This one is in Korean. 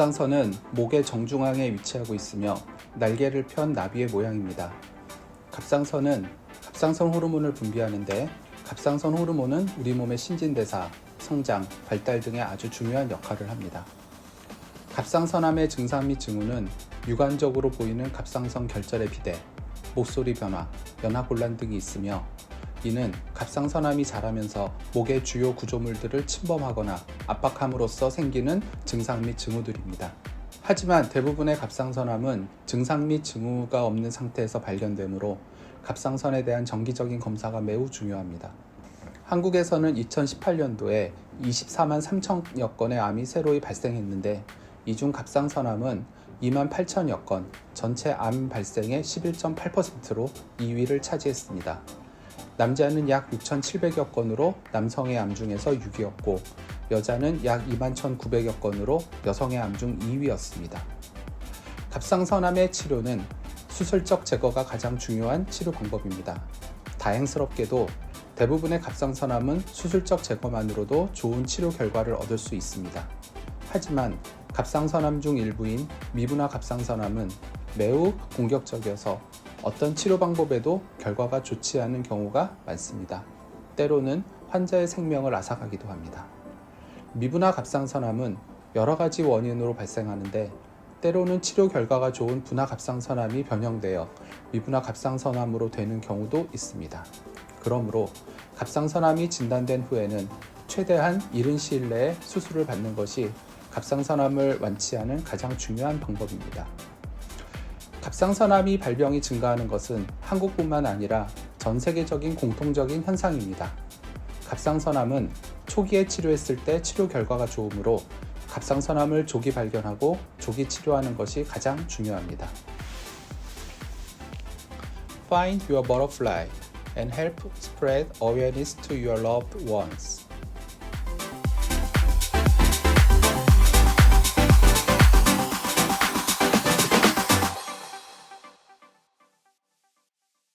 갑상선은 목의 정중앙에 위치하고 있으며 날개를 편 나비의 모양입니다. 갑상선은 갑상선 호르몬을 분비하는데 갑상선 호르몬은 우리 몸의 신진대사, 성장, 발달 등에 아주 중요한 역할을 합니다. 갑상선암의 증상 및 징후는 육안적으로 보이는 갑상선 결절의 비대, 목소리 변화, 연하곤란 등이 있으며 이는 갑상선암이 자라면서 목의 주요 구조물들을 침범하거나 압박함으로써 생기는 증상 및 징후들입니다. 하지만 대부분의 갑상선암은 증상 및 징후가 없는 상태에서 발견되므로 갑상선에 대한 정기적인 검사가 매우 중요합니다. 한국에서는 2018년도에 24만 3천여 건의 암이 새로이 발생했는데 이 중 갑상선암은 2만 8천여 건, 전체 암 발생의 11.8%로 2위를 차지했습니다. 남자는 약 6,700여 건으로 남성의 암 중에서 6위였고 여자는 약 2만 1,900여 건으로 여성의 암 중 2위였습니다. 갑상선암의 치료는 수술적 제거가 가장 중요한 치료 방법입니다. 다행스럽게도 대부분의 갑상선암은 수술적 제거만으로도 좋은 치료 결과를 얻을 수 있습니다. 하지만 갑상선암 중 일부인 미분화 갑상선암은 매우 공격적이어서 어떤 치료 방법에도 결과가 좋지 않은 경우가 많습니다. 때로는 환자의 생명을 앗아가기도 합니다. 미분화 갑상선암은 여러 가지 원인으로 발생하는데 때로는 치료 결과가 좋은 분화 갑상선암이 변형되어 미분화 갑상선암으로 되는 경우도 있습니다. 그러므로 갑상선암이 진단된 후에는 최대한 이른 시일 내에 수술을 받는 것이 갑상선암을 완치하는 가장 중요한 방법입니다. 갑상선암이 발병이 증가하는 것은 한국뿐만 아니라 전 세계적인 공통적인 현상입니다. 갑상선암은 초기에 치료했을 때 치료 결과가 좋으므로 갑상선암을 조기 발견하고 조기 치료하는 것이 가장 중요합니다. Find your butterfly and help spread awareness to your loved ones.